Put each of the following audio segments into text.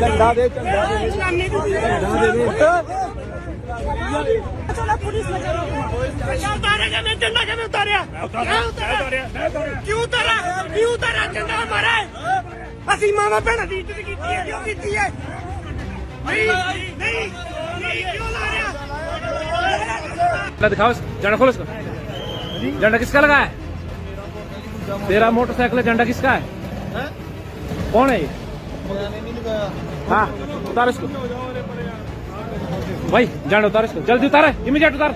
चंदा दे चंदा दे। चलो पुलिस में उतारे मैं कैसे क्यों उतारा क्यों उतारा हमारा इज़्ज़त की क्यों की दिखाओ झंडा खोलो झंडा किसका लगा है? तेरा मोटरसाइकिल झंडा किसका है? कौन है ये? हाँ उतार इसको भाई झंडा उतार इसको जल्दी उतारे इमीडिएट उतार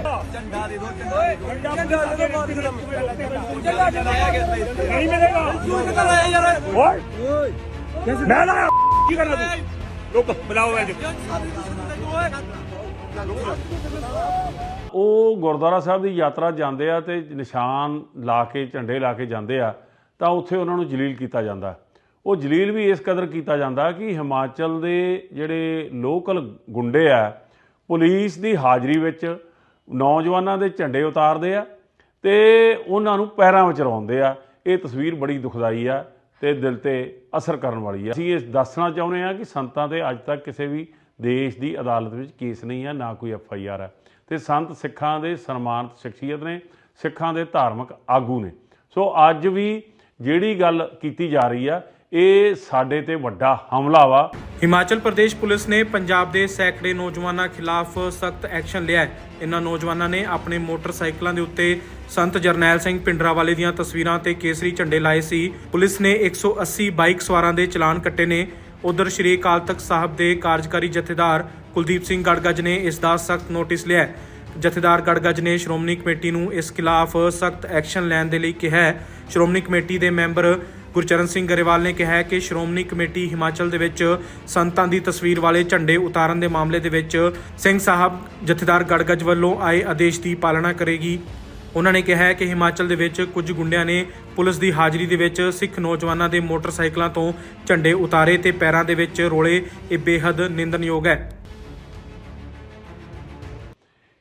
ਨਹੀਂ ਮਿਲੇਗਾ ਕਿਉਂ ਨਿਕਲ ਯਾਰ ਓਏ ਮੈਂ ਨਾ ਕੀ ਕਰਨਾ ਤੂੰ ਰੁਕ ਬੁਲਾਓ ਇਹ ਉਹ ਗੁਰਦੁਆਰਾ ਸਾਹਿਬ ਦੀ ਯਾਤਰਾ ਜਾਂਦੇ ਆ ਤੇ ਨਿਸ਼ਾਨ ਲਾ ਕੇ ਝੰਡੇ ਲਾ ਕੇ ਜਾਂਦੇ ਆ ਤਾਂ ਉੱਥੇ ਉਹਨਾਂ ਨੂੰ ਜਲੀਲ ਕੀਤਾ ਜਾਂਦਾ ਉਹ ਜਲੀਲ ਵੀ ਇਸ ਕਦਰ ਕੀਤਾ ਜਾਂਦਾ ਕਿ ਹਿਮਾਚਲ ਦੇ ਜਿਹੜੇ ਲੋਕਲ ਗੁੰਡੇ ਆ, ਪੁਲਿਸ ਦੀ ਹਾਜ਼ਰੀ ਵਿੱਚ ਨੌਜਵਾਨਾਂ ਦੇ ਝੰਡੇ ਉਤਾਰਦੇ ਆ ਤੇ ਉਹਨਾਂ ਨੂੰ ਪੈਰਾਂ ਵਿੱਚ ਰਵਾਉਂਦੇ ਆ। ਇਹ ਤਸਵੀਰ ਬੜੀ ਦੁਖਦਾਈ ਆ ਤੇ ਦਿਲ ਤੇ ਅਸਰ ਕਰਨ ਵਾਲੀ ਆ। ਅਸੀਂ ਇਹ ਦੱਸਣਾ ਚਾਹੁੰਦੇ ਆ ਕਿ ਸੰਤਾਂ ਤੇ ਅੱਜ ਤੱਕ ਕਿਸੇ ਵੀ ਦੇਸ਼ ਦੀ ਅਦਾਲਤ ਵਿੱਚ ਕੇਸ ਨਹੀਂ ਆ, ਨਾ ਕੋਈ ਐਫ ਆਈ ਆਰ ਹੈ ਤੇ ਸੰਤ ਸਿੱਖਾਂ ਦੇ ਸਨਮਾਨਿਤ ਸ਼ਖਸੀਅਤ ਨੇ, ਸਿੱਖਾਂ ਦੇ ਧਾਰਮਿਕ ਆਗੂ ਨੇ। ਸੋ ਅੱਜ ਵੀ ਜਿਹੜੀ ਗੱਲ ਕੀਤੀ ਜਾ ਰਹੀ ਆ ਇਹ ਸਾਡੇ ਤੇ ਵੱਡਾ ਹਮਲਾ ਵਾ। ਹਿਮਾਚਲ ਪ੍ਰਦੇਸ਼ ਪੁਲਿਸ ਨੇ ਪੰਜਾਬ ਦੇ ਸੈਂਕੜੇ ਨੌਜਵਾਨਾਂ ਖਿਲਾਫ ਸਖਤ ਐਕਸ਼ਨ ਲਿਆ ਹੈ। ਇਨ੍ਹਾਂ ਨੌਜਵਾਨਾਂ ਨੇ ਆਪਣੇ ਮੋਟਰਸਾਈਕਲਾਂ ਦੇ ਉੱਤੇ ਸੰਤ ਜਰਨੈਲ ਸਿੰਘ ਪਿੰਡਰਾਵਾਲੇ ਦੀਆਂ ਤਸਵੀਰਾਂ ਤੇ ਕੇਸਰੀ ਝੰਡੇ ਲਾਏ ਸੀ। ਪੁਲਿਸ ਨੇ 180 ਬਾਈਕ ਸਵਾਰਾਂ ਦੇ ਚਲਾਨ ਕੱਟੇ ਨੇ। ਉਧਰ ਸ਼੍ਰੀ ਅਕਾਲ ਤਖਤ ਸਾਹਿਬ ਦੇ ਕਾਰਜਕਾਰੀ ਜਥੇਦਾਰ ਕੁਲਦੀਪ ਸਿੰਘ ਗੜਗੱਜ ਨੇ ਇਸ ਦਾ ਸਖਤ ਨੋਟਿਸ ਲਿਆ ਜਥੇਦਾਰ ਗੜਗੱਜ ਨੇ ਸ਼੍ਰੋਮਣੀ ਕਮੇਟੀ ਨੂੰ ਇਸ ਖਿਲਾਫ ਸਖਤ ਐਕਸ਼ਨ ਲੈਣ ਦੇ ਲਈ ਕਿਹਾ ਹੈ। ਸ਼੍ਰੋਮਣੀ ਕਮੇਟੀ ਦੇ ਮੈਂਬਰ ਗੁਰਚਰਨ ਸਿੰਘ ਗਰੇਵਾਲ ਨੇ ਕਿਹਾ ਹੈ ਕਿ ਸ਼੍ਰੋਮਣੀ ਕਮੇਟੀ ਹਿਮਾਚਲ ਦੇ ਵਿੱਚ ਸੰਤਾਂ ਦੀ ਤਸਵੀਰ ਵਾਲੇ ਝੰਡੇ ਉਤਾਰਨ ਦੇ ਮਾਮਲੇ ਦੇ ਵਿੱਚ ਸਿੰਘ ਸਾਹਿਬ ਜਥੇਦਾਰ ਗੜਗੱਜ ਵੱਲੋਂ ਆਏ ਆਦੇਸ਼ ਦੀ ਪਾਲਣਾ ਕਰੇਗੀ। ਉਹਨਾਂ ਨੇ ਕਿਹਾ ਹੈ ਕਿ ਹਿਮਾਚਲ ਦੇ ਵਿੱਚ ਕੁਝ ਗੁੰਡਿਆਂ ਨੇ ਪੁਲਿਸ ਦੀ ਹਾਜ਼ਰੀ ਦੇ ਵਿੱਚ ਸਿੱਖ ਨੌਜਵਾਨਾਂ ਦੇ ਮੋਟਰਸਾਈਕਲਾਂ ਤੋਂ ਝੰਡੇ ਉਤਾਰੇ ਤੇ ਪੈਰਾਂ ਦੇ ਵਿੱਚ ਰੋਲੇ। ਇਹ ਬੇਹੱਦ ਨਿੰਦਨਯੋਗ ਹੈ।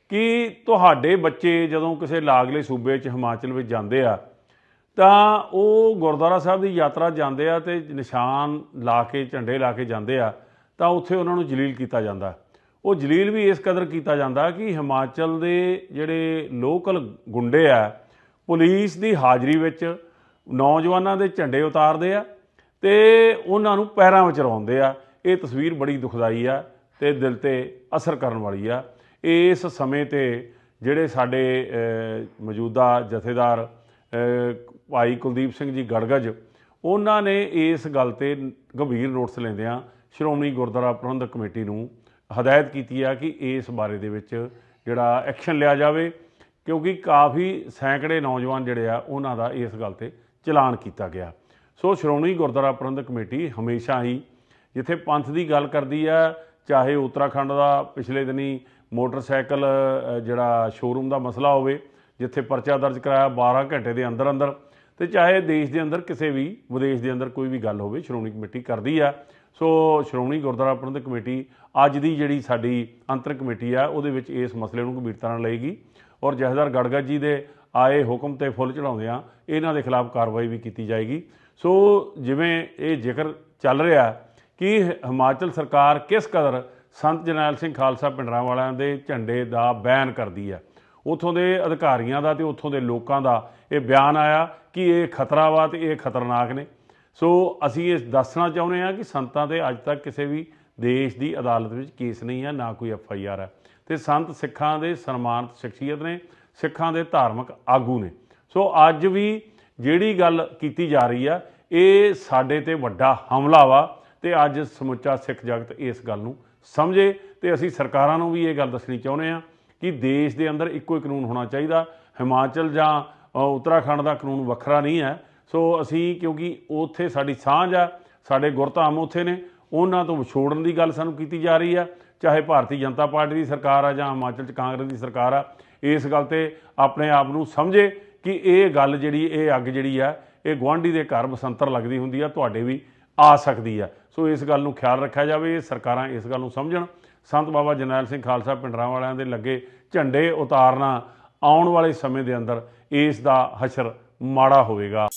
ਕਿ ਤੁਹਾਡੇ ਬੱਚੇ ਜਦੋਂ ਕਿਸੇ ਲਾਗਲੇ ਸੂਬੇ 'ਚ ਹਿਮਾਚਲ ਵਿੱਚ ਜਾਂਦੇ ਆ ਤਾਂ ਉਹ ਗੁਰਦੁਆਰਾ ਸਾਹਿਬ ਦੀ ਯਾਤਰਾ ਜਾਂਦੇ ਆ ਤੇ ਨਿਸ਼ਾਨ ਲਾ ਕੇ, ਝੰਡੇ ਲਾ ਕੇ ਜਾਂਦੇ ਆ, ਤਾਂ ਉੱਥੇ ਉਹਨਾਂ ਨੂੰ ਜਲੀਲ ਕੀਤਾ ਜਾਂਦਾ। ਉਹ ਜਲੀਲ ਵੀ ਇਸ ਕਦਰ ਕੀਤਾ ਜਾਂਦਾ ਕਿ ਹਿਮਾਚਲ ਦੇ ਜਿਹੜੇ ਲੋਕਲ ਗੁੰਡੇ ਆ, ਪੁਲਿਸ ਦੀ ਹਾਜ਼ਰੀ ਵਿੱਚ ਨੌਜਵਾਨਾਂ ਦੇ ਝੰਡੇ ਉਤਾਰਦੇ ਆ ਤੇ ਉਹਨਾਂ ਨੂੰ ਪੈਰਾਂ ਵਿੱਚ ਰਵਾਉਂਦੇ ਆ। ਇਹ ਤਸਵੀਰ ਬੜੀ ਦੁਖਦਾਈ ਆ ਤੇ ਦਿਲ ਤੇ ਅਸਰ ਕਰਨ ਵਾਲੀ ਆ। ਇਸ ਸਮੇਂ ਤੇ ਜਿਹੜੇ ਸਾਡੇ ਮੌਜੂਦਾ ਜਥੇਦਾਰ ਭਾਈ ਕੁਲਦੀਪ ਸਿੰਘ ਜੀ ਗੜਗਜ, ਉਹਨਾਂ ਨੇ ਇਸ ਗੱਲ ਤੇ ਗੰਭੀਰ ਨੋਟਿਸ ਲੈਂਦਿਆਂ ਸ਼੍ਰੋਮਣੀ ਗੁਰਦੁਆਰਾ ਪ੍ਰਬੰਧਕ ਕਮੇਟੀ ਨੂੰ ਹਦਾਇਤ ਕੀਤੀ ਆ ਕਿ ਇਸ ਬਾਰੇ ਦੇ ਵਿੱਚ ਜਿਹੜਾ ਐਕਸ਼ਨ ਲਿਆ ਜਾਵੇ, ਕਿਉਂਕਿ ਕਾਫੀ ਸੈਂਕੜੇ ਨੌਜਵਾਨ ਜਿਹੜੇ ਆ, ਉਹਨਾਂ ਦਾ ਇਸ ਗੱਲ ਤੇ ਚਲਾਨ ਕੀਤਾ ਗਿਆ। ਸੋ ਸ਼੍ਰੋਮਣੀ ਗੁਰਦੁਆਰਾ ਪ੍ਰਬੰਧਕ ਕਮੇਟੀ ਹਮੇਸ਼ਾ ਹੀ ਜਿੱਥੇ ਪੰਥ ਦੀ ਗੱਲ ਕਰਦੀ ਆ, ਚਾਹੇ ਉੱਤਰਾਖੰਡ ਦਾ ਪਿਛਲੇ ਦਿਨੀ ਮੋਟਰਸਾਈਕਲ ਜਿਹੜਾ ਸ਼ੋਰੂਮ ਦਾ ਮਸਲਾ ਹੋਵੇ ਜਿੱਥੇ ਪਰਚਾ ਦਰਜ ਕਰਾਇਆ 12 ਘੰਟੇ ਦੇ ਅੰਦਰ ਅੰਦਰ ਤੇ ਚਾਹੇ ਦੇਸ਼ ਦੇ ਅੰਦਰ ਕਿਸੇ ਵੀ, ਵਿਦੇਸ਼ ਦੇ ਅੰਦਰ ਕੋਈ ਵੀ ਗੱਲ ਹੋਵੇ, ਸ਼੍ਰੋਮਣੀ ਕਮੇਟੀ ਕਰਦੀ ਆ। ਸੋ ਸ਼੍ਰੋਮਣੀ ਗੁਰਦੁਆਰਾ ਪ੍ਰਬੰਧਕ ਕਮੇਟੀ ਅੱਜ ਦੀ ਜਿਹੜੀ ਸਾਡੀ ਅੰਤਰ ਕਮੇਟੀ ਆ, ਉਹਦੇ ਵਿੱਚ ਇਸ ਮਸਲੇ ਨੂੰ ਗੰਭੀਰਤਾ ਨਾਲ ਲਏਗੀ ਔਰ ਜਥੇਦਾਰ ਗੜਗੜ ਜੀ ਦੇ ਆਏ ਹੁਕਮ ਤੇ ਫੁੱਲ ਚੜਾਉਂਦੇ ਆ, ਇਹਨਾਂ ਦੇ ਖਿਲਾਫ ਕਾਰਵਾਈ ਵੀ ਕੀਤੀ ਜਾਏਗੀ। ਸੋ ਜਿਵੇਂ ਇਹ ਜ਼ਿਕਰ ਚੱਲ ਰਿਹਾ ਕਿ ਹਿਮਾਚਲ ਸਰਕਾਰ ਕਿਸ ਕਦਰ ਸੰਤ ਜਰਨੈਲ ਸਿੰਘ ਖਾਲਸਾ ਪਿੰਡਰਾਂ ਵਾਲਿਆਂ ਦੇ ਝੰਡੇ ਦਾ ਬੈਨ ਕਰਦੀ ਹੈ ਉਥੋਂ ਦੇ ਅਧਿਕਾਰੀਆਂ ਦਾ ਤੇ ਉਥੋਂ ਦੇ ਲੋਕਾਂ ਦਾ ਇਹ ਬਿਆਨ ਆਇਆ ਕਿ ਇਹ ਖਤਰਾ ਵਾ ਤੇ ਇਹ ਖਤਰਨਾਕ ਨੇ। ਸੋ ਅਸੀਂ ਇਹ ਦੱਸਣਾ ਚਾਹੁੰਦੇ ਹਾਂ ਕਿ ਸੰਤਾਂ ਤੇ ਅੱਜ ਤੱਕ ਕਿਸੇ ਵੀ ਦੇਸ਼ ਦੀ ਅਦਾਲਤ ਵਿੱਚ ਕੇਸ ਨਹੀਂ ਹੈ, ਨਾ ਕੋਈ ਐਫ ਆਈ ਆਰ ਹੈ। ਤੇ ਸੰਤ ਸਿੱਖਾਂ ਦੇ ਸਨਮਾਨਿਤ ਸ਼ਖਸੀਅਤ ਨੇ, ਸਿੱਖਾਂ ਦੇ ਧਾਰਮਿਕ ਆਗੂ ਨੇ। ਸੋ ਅੱਜ ਵੀ ਜਿਹੜੀ ਗੱਲ ਕੀਤੀ ਜਾ ਰਹੀ ਆ, ਇਹ ਸਾਡੇ ਤੇ ਵੱਡਾ ਹਮਲਾ ਵਾ ਤੇ ਅੱਜ ਸਮੁੱਚਾ ਸਿੱਖ ਜਗਤ ਇਸ ਗੱਲ ਨੂੰ ਸਮਝੇ ਤੇ ਅਸੀਂ ਸਰਕਾਰਾਂ ਨੂੰ ਵੀ ਇਹ ਗੱਲ ਦੱਸਣੀ ਚਾਹੁੰਦੇ ਆ ਕਿ ਦੇਸ਼ ਦੇ ਅੰਦਰ ਇੱਕੋ ਹੀ ਕਾਨੂੰਨ ਹੋਣਾ ਚਾਹੀਦਾ। ਹਿਮਾਚਲ ਜਾਂ ਉੱਤਰਾਖੰਡ ਦਾ ਕਾਨੂੰਨ ਵੱਖਰਾ ਨਹੀਂ ਹੈ। ਸੋ ਅਸੀਂ, ਕਿਉਂਕਿ ਉੱਥੇ ਸਾਡੀ ਸਾਂਝ ਆ, ਸਾਡੇ ਗੁਰਧਾਮ ਉੱਥੇ ਨੇ, ਉਹਨਾਂ ਤੋਂ ਵਿਛੋੜਨ ਦੀ ਗੱਲ ਸਾਨੂੰ ਕੀਤੀ ਜਾ ਰਹੀ ਆ। ਚਾਹੇ ਭਾਰਤੀ ਜਨਤਾ ਪਾਰਟੀ ਦੀ ਸਰਕਾਰ ਆ ਜਾਂ ਹਿਮਾਚਲ ਚ ਕਾਂਗਰਸ ਦੀ ਸਰਕਾਰ ਆ, ਇਸ ਗੱਲ ਤੇ ਆਪਣੇ ਆਪ ਨੂੰ ਸਮਝੇ ਕਿ ਇਹ ਗੱਲ ਜਿਹੜੀ, ਇਹ ਅੱਗ ਜਿਹੜੀ ਆ, ਇਹ ਗੁਆਂਢੀ ਦੇ ਘਰ ਬਸੰਤਰ ਲੱਗਦੀ ਹੁੰਦੀ ਆ, ਤੁਹਾਡੇ ਵੀ ਆ ਸਕਦੀ ਆ। ਸੋ ਇਸ ਗੱਲ ਨੂੰ ਖਿਆਲ ਰੱਖਿਆ ਜਾਵੇ, ਸਰਕਾਰਾਂ ਇਸ ਗੱਲ ਨੂੰ ਸਮਝਣ। ਸੰਤ ਬਾਬਾ ਜਰਨੈਲ ਸਿੰਘ ਖਾਲਸਾ ਪਿੰਡਰਾਂ ਵਾਲਿਆਂ ਦੇ ਲੱਗੇ ਝੰਡੇ ਉਤਾਰਨਾ ਆਉਣ ਵਾਲੇ ਸਮੇਂ ਦੇ ਅੰਦਰ ਇਸ ਦਾ ਹਸ਼ਰ ਮਾੜਾ ਹੋਵੇਗਾ।